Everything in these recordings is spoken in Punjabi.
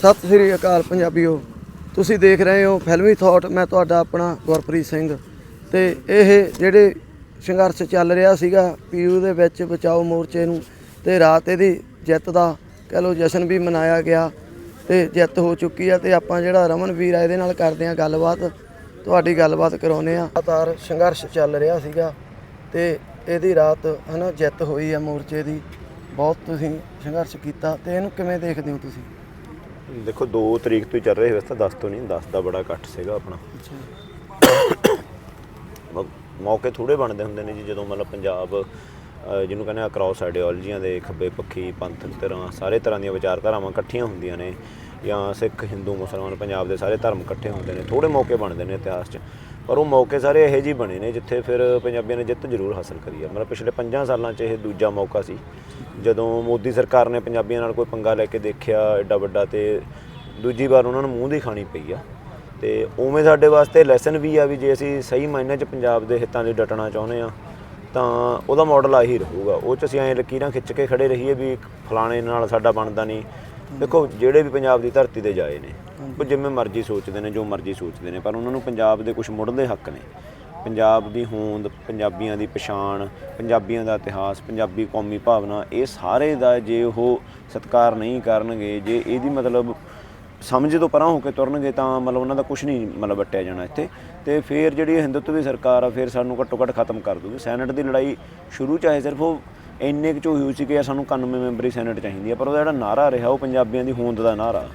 ਸਤਿ ਸ੍ਰੀ ਅਕਾਲ ਪੰਜਾਬੀਓ। ਤੁਸੀਂ ਦੇਖ ਰਹੇ ਹੋ ਫਿਲਮੀ ਥਾਟ ਮੈਂ ਤੁਹਾਡਾ ਆਪਣਾ ਗੁਰਪ੍ਰੀਤ ਸਿੰਘ। ਤੇ ਇਹ ਜਿਹੜੇ ਸੰਘਰਸ਼ ਚੱਲ ਰਿਹਾ ਸੀਗਾ, ਪੀਯੂ ਦੇ ਵਿੱਚ ਬਚਾਓ ਮੋਰਚੇ ਨੂੰ ਤੇ ਰਾਤ ਇਹਦੀ ਜਿੱਤ ਦਾ, ਕਹ ਲਓ ਜਸ਼ਨ ਵੀ ਮਨਾਇਆ ਗਿਆ, ਤੇ ਜਿੱਤ ਹੋ ਚੁੱਕੀ ਆ ਤੇ ਆਪਾਂ ਜਿਹੜਾ ਰਮਨ ਵੀਰ ਆ, ਇਹਦੇ ਨਾਲ ਕਰਦੇ ਆ ਗੱਲਬਾਤ। ਤੁਹਾਡੀ ਗੱਲਬਾਤ ਕਰਾਉਨੇ ਆ ਲਗਾਤਾਰ ਸੰਘਰਸ਼ ਚੱਲ ਰਿਹਾ ਸੀਗਾ ਤੇ ਇਹਦੀ ਰਾਤ, ਹਨਾ, ਜਿੱਤ ਹੋਈ ਆ ਮੋਰਚੇ ਦੀ। ਬਹੁਤ ਤੁਸੀਂ ਸੰਘਰਸ਼ ਕੀਤਾ ਤੇ ਇਹਨੂੰ ਕਿਵੇਂ ਦੇਖਦੇ ਹੋ ਤੁਸੀਂ? ਦੇਖੋ 2 ਤਰੀਕ ਤੋਂ ਹੀ ਚੱਲ ਰਿਹਾ ਵੈਸੇ ਤਾਂ 10 ਤੋਂ ਨਹੀਂ 10 ਦਾ ਬੜਾ ਇਕੱਠ ਸੀਗਾ ਆਪਣਾ। ਮੌਕੇ ਥੋੜੇ ਬਣਦੇ ਹੁੰਦੇ ਨੇ ਜੀ ਜਦੋਂ ਮਤਲਬ ਪੰਜਾਬ ਜਿਹਨੂੰ ਕਹਿੰਦੇ ਆ ਕ੍ਰਾਸ ਆਈਡੀਓਲੋਜੀਆਂ ਦੇ ਖੱਬੇ ਪੱਖੀ ਪੰਥਕ ਤਰ੍ਹਾਂ, ਸਾਰੇ ਤਰ੍ਹਾਂ ਦੀਆਂ ਵਿਚਾਰਧਾਰਾਵਾਂ ਇਕੱਠੀਆਂ ਹੁੰਦੀਆਂ ਨੇ। ਜਾਂ ਸਿੱਖ, ਹਿੰਦੂ, ਮੁਸਲਮਾਨ, ਪੰਜਾਬ ਦੇ ਸਾਰੇ ਧਰਮ ਇਕੱਠੇ ਹੁੰਦੇ ਨੇ। ਥੋੜੇ ਮੌਕੇ ਬਣਦੇ ਨੇ ਇਤਿਹਾਸ 'ਚ। ਪਰ ਉਹ ਮੌਕੇ ਸਾਰੇ ਇਹੋ ਜਿਹੇ ਬਣੇ ਨੇ, ਜਿੱਥੇ ਫਿਰ ਪੰਜਾਬੀਆਂ ਨੇ ਜਿੱਤ ਜ਼ਰੂਰ ਹਾਸਲ ਕਰੀ ਹੈ ਮਤਲਬ ਪਿਛਲੇ 5 ਸਾਲਾਂ 'ਚ ਇਹ ਦੂਜਾ ਮੌਕਾ ਸੀ। ਜਦੋਂ ਮੋਦੀ ਸਰਕਾਰ ਨੇ ਪੰਜਾਬੀਆਂ ਨਾਲ ਕੋਈ ਪੰਗਾ ਲੈ ਕੇ ਦੇਖਿਆ ਐਡਾ ਵੱਡਾ ਤੇ ਦੂਜੀ ਵਾਰ ਉਹਨਾਂ ਨੂੰ ਮੂੰਹ ਦੀ ਖਾਣੀ ਪਈ ਆ। ਤੇ ਉਵੇਂ ਸਾਡੇ ਵਾਸਤੇ ਲੈਸਨ ਵੀ ਆ ਵੀ ਜੇ ਅਸੀਂ ਸਹੀ ਮਾਇਨੇ 'ਚ ਪੰਜਾਬ ਦੇ ਹਿੱਤਾਂ ਲਈ ਡਟਣਾ ਚਾਹੁੰਦੇ ਆ ਤਾਂ ਉਹਦਾ ਮਾਡਲ ਆਹੀ ਰਹੂਗਾ। ਉਹ 'ਚ ਅਸੀਂ ਐਂ ਲਕੀਰਾਂ ਖਿੱਚ ਕੇ ਖੜੇ ਰਹੀਏ ਵੀ ਫਲਾਣੇ ਨਾਲ ਸਾਡਾ ਬਣਦਾ ਨਹੀਂ। ਦੇਖੋ ਜਿਹੜੇ ਵੀ ਪੰਜਾਬ ਦੀ ਧਰਤੀ ਤੇ ਜਾਏ ਨੇ ਉਹ ਜਿਵੇਂ ਮਰਜ਼ੀ ਸੋਚਦੇ ਨੇ ਜੋ ਮਰਜ਼ੀ ਸੋਚਦੇ ਨੇ ਪਰ ਉਹਨਾਂ ਨੂੰ ਪੰਜਾਬ ਦੇ ਕੁਝ ਮੁੱਢਲੇ ਹੱਕ ਨੇ। ਪੰਜਾਬ ਦੀ ਹੋਂਦ ਪੰਜਾਬੀਆਂ ਦੀ ਪਛਾਣ ਪੰਜਾਬੀਆਂ ਦਾ ਇਤਿਹਾਸ ਪੰਜਾਬੀ ਕੌਮੀ ਭਾਵਨਾ ਇਹ ਸਾਰੇ ਦਾ ਜੇ ਉਹ ਸਤਿਕਾਰ ਨਹੀਂ ਕਰਨਗੇ ਜੇ ਇਹਦੀ ਮਤਲਬ ਸਮਝ ਤੋਂ ਪਰਾਂ ਹੋ ਕੇ ਤੁਰਨਗੇ ਤਾਂ ਮਤਲਬ ਉਹਨਾਂ ਦਾ ਕੁਝ ਨਹੀਂ ਮਤਲਬ ਵੱਟਿਆ ਜਾਣਾ ਇੱਥੇ। ਤੇ ਫਿਰ ਜਿਹੜੀ ਇਹ ਹਿੰਦੂਤਵੀ ਸਰਕਾਰ ਆ, ਫਿਰ ਸਾਨੂੰ ਘੱਟੋ ਘੱਟ ਖਤਮ ਕਰ ਦੂਗੀ। ਸੈਨੇਟ ਦੀ ਲੜਾਈ ਸ਼ੁਰੂ ਚਾਹੇ ਸਿਰਫ ਉਹ ਇੰਨੇ ਕੁ ਹੋਈ ਸੀ ਕਿ ਸਾਨੂੰ 91 ਮੈਂਬਰੀ ਸੈਨੇਟ ਚਾਹੀਦੀ ਆ, ਪਰ ਉਹਦਾ ਜਿਹੜਾ ਨਾਰਾ ਰਿਹਾ, ਉਹ ਪੰਜਾਬੀਆਂ ਦੀ ਹੋਂਦ ਦਾ ਨਾਰਾ।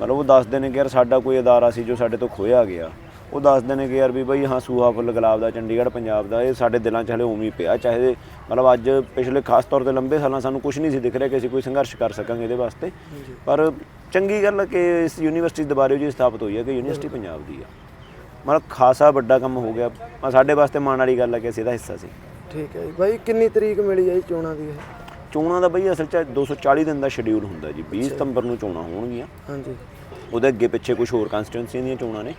ਮਤਲਬ ਉਹ ਦੱਸਦੇ ਨੇ ਕਿ ਯਾਰ ਸਾਡਾ ਕੋਈ ਅਦਾਰਾ ਸੀ ਜੋ ਸਾਡੇ ਤੋਂ ਖੋਇਆ ਗਿਆ। ਉਹ ਦੱਸਦੇ ਨੇ ਕਿ ਯਾਰ ਵੀ ਬਈ ਹਾਂ ਸੂਹਾ ਫੁੱਲ ਗੁਲਾਬ ਦਾ ਚੰਡੀਗੜ੍ਹ ਪੰਜਾਬ ਦਾ ਇਹ ਸਾਡੇ ਦਿਲਾਂ 'ਚ ਹਲੇ ਉਵੇਂ ਹੀ ਪਿਆ। ਚਾਹੇ ਮਤਲਬ ਅੱਜ ਪਿਛਲੇ ਖਾਸ ਤੌਰ ਤੇ ਲੰਬੇ ਸਾਲਾਂ ਸਾਨੂੰ ਕੁਝ ਨਹੀਂ ਸੀ ਦਿਖ ਰਿਹਾ ਕਿ ਅਸੀਂ ਕੋਈ ਸੰਘਰਸ਼ ਕਰ ਸਕਾਂਗੇ ਇਹਦੇ ਵਾਸਤੇ। ਪਰ ਚੰਗੀ ਗੱਲ ਹੈ ਕਿ ਇਸ ਯੂਨੀਵਰਸਿਟੀ ਦੁਬਾਰੇ ਜੀ ਸਥਾਪਿਤ ਹੋਈ ਹੈ ਕਿ ਯੂਨੀਵਰਸਿਟੀ ਪੰਜਾਬ ਦੀ ਆ। ਮਤਲਬ ਖਾਸਾ ਵੱਡਾ ਕੰਮ ਹੋ ਗਿਆ। ਸਾਡੇ ਵਾਸਤੇ ਮਾਣ ਵਾਲੀ ਗੱਲ ਹੈ ਕਿ ਅਸੀਂ ਇਹਦਾ ਹਿੱਸਾ ਸੀ। ਠੀਕ ਹੈ ਜੀ। ਬਾਈ ਕਿੰਨੀ ਤਰੀਕ ਮਿਲੀ ਹੈ ਜੀ ਚੋਣਾਂ ਦੀ ਇਹ? ਚੋਣਾਂ ਦਾ ਬਈ ਅਸਲ 'ਚ 240 ਦਿਨ ਦਾ ਸ਼ਡਿਊਲ ਹੁੰਦਾ ਜੀ। 20 ਸਤੰਬਰ ਨੂੰ ਚੋਣਾਂ ਹੋਣਗੀਆਂ। ਹਾਂਜੀ। ਉਹਦੇ ਅੱਗੇ ਪਿੱਛੇ ਕੁਝ ਹੋਰ ਕਨਸਟੀਟੂਐਂਸੀਆਂ ਦੀਆਂ ਚੋਣਾਂ ਨੇ।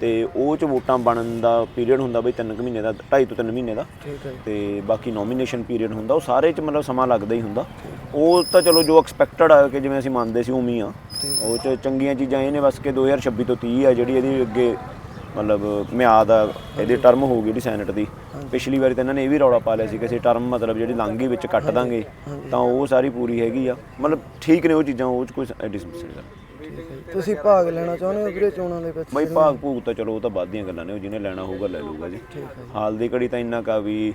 ਤੇ ਉਹ ਚ ਵੋਟਾਂ ਬਣਨ ਦਾ ਪੀਰੀਅਡ ਹੁੰਦਾ ਬਈ 3 ਮਹੀਨੇ ਦਾ 2.5 ਤੋਂ 3 ਮਹੀਨੇ ਦਾ। ਹੈ। ਤੇ ਬਾਕੀ ਨੋਮੀਨੇਸ਼ਨ ਪੀਰੀਅਡ ਹੁੰਦਾ ਉਹ ਸਾਰੇ ਚ ਮਤਲਬ ਸਮਾਂ ਲੱਗਦਾ ਹੀ ਹੁੰਦਾ। ਉਹ ਤਾਂ ਚਲੋ ਜੋ ਐਕਸਪੈਕਟਡ ਆ ਕਿ ਜਿਵੇਂ ਅਸੀਂ ਮੰਨਦੇ ਸੀ ਹੀ ਆ। ਉਹ ਚ ਚੰਗੀਆਂ ਚੀਜ਼ਾਂ ਇਹ ਨੇ ਬਸ ਕਿ 2026 ਤੋਂ 30 ਆ ਜਿਹੜੀ ਇਹਦੀ ਅੱਗੇ ਮਤਲਬ ਮਿਆਦ ਆ ਇਹਦੀ ਟਰਮ ਹੋਊਗੀ ਜਿਹੜੀ ਸੈਨੇਟ ਦੀ। ਪਿਛਲੀ ਵਾਰੀ ਤਾਂ ਇਹਨਾਂ ਨੇ ਇਹ ਵੀ ਰੌਲਾ ਪਾ ਲਿਆ ਸੀ ਕਿ ਅਸੀਂ ਟਰਮ ਮਤਲਬ ਜਿਹੜੀ ਲੰਘੀ ਵਿੱਚ ਕੱਟ ਦਾਂਗੇ। ਤਾਂ ਉਹ ਸਾਰੀ ਪੂਰੀ ਹੈਗੀ ਆ। ਮਤਲਬ ਠੀਕ ਨੇ ਉਹ ਚੀਜ਼ਾਂ ਉਹ ਚ ਕੋਈ ਡਿਸਮਿਸ ਨਹੀਂ ਹੈ। ਤੁਸੀਂ ਭਾਗ ਲੈਣਾ ਚਾਹੁੰਦੇ ਹੋ ਵੀਰੇ ਚੋਣਾਂ ਦੇ ਵਿੱਚ? ਬਈ ਭਾਗ ਭੂਗ ਤਾਂ ਚਲੋ ਉਹ ਤਾਂ ਬਾਅਦ ਦੀਆਂ ਗੱਲਾਂ ਨੇ ਉਹ ਜਿਹਨੇ ਲੈਣਾ ਹੋਊਗਾ ਲੈ ਲਊਗਾ ਜੀ। ਹਾਲ ਦੀ ਘੜੀ ਤਾਂ ਇੰਨਾ ਕਾ ਵੀ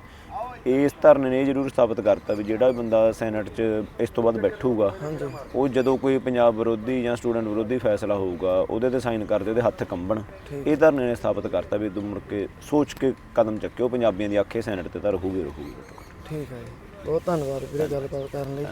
ਇਸ ਧਰਨੇ ਨੇ ਜ਼ਰੂਰ ਸਥਾਪਿਤ ਕਰਤਾ ਵੀ ਜਿਹੜਾ ਬੰਦਾ ਸੈਨੇਟ 'ਚ ਇਸ ਤੋਂ ਬਾਅਦ ਬੈਠੂਗਾ ਉਹ ਜਦੋਂ ਕੋਈ ਪੰਜਾਬ ਵਿਰੋਧੀ ਜਾਂ ਸਟੂਡੈਂਟ ਵਿਰੋਧੀ ਫੈਸਲਾ ਹੋਊਗਾ ਉਹਦੇ ਤੇ ਸਾਈਨ ਕਰਦੇ ਉਹਦੇ ਹੱਥ ਕੰਬਣ। ਇਹ ਧਰਨੇ ਨੇ ਸਥਾਪਿਤ ਕਰਤਾ ਵੀ ਉਦੋਂ ਮੁੜ ਕੇ ਸੋਚ ਕੇ ਕਦਮ ਚੱਕਿਓ ਪੰਜਾਬੀਆਂ ਦੀ ਆਖੇ ਸੈਨੇਟ ਤੇ ਤਾਂ ਰਹੂਗੀ ਰਹੂਗੀ। ਠੀਕ ਹੈ ਜੀ। ਬਹੁਤ ਧੰਨਵਾਦ ਵੀਰੇ ਗੱਲਬਾਤ ਕਰਨ ਲਈ।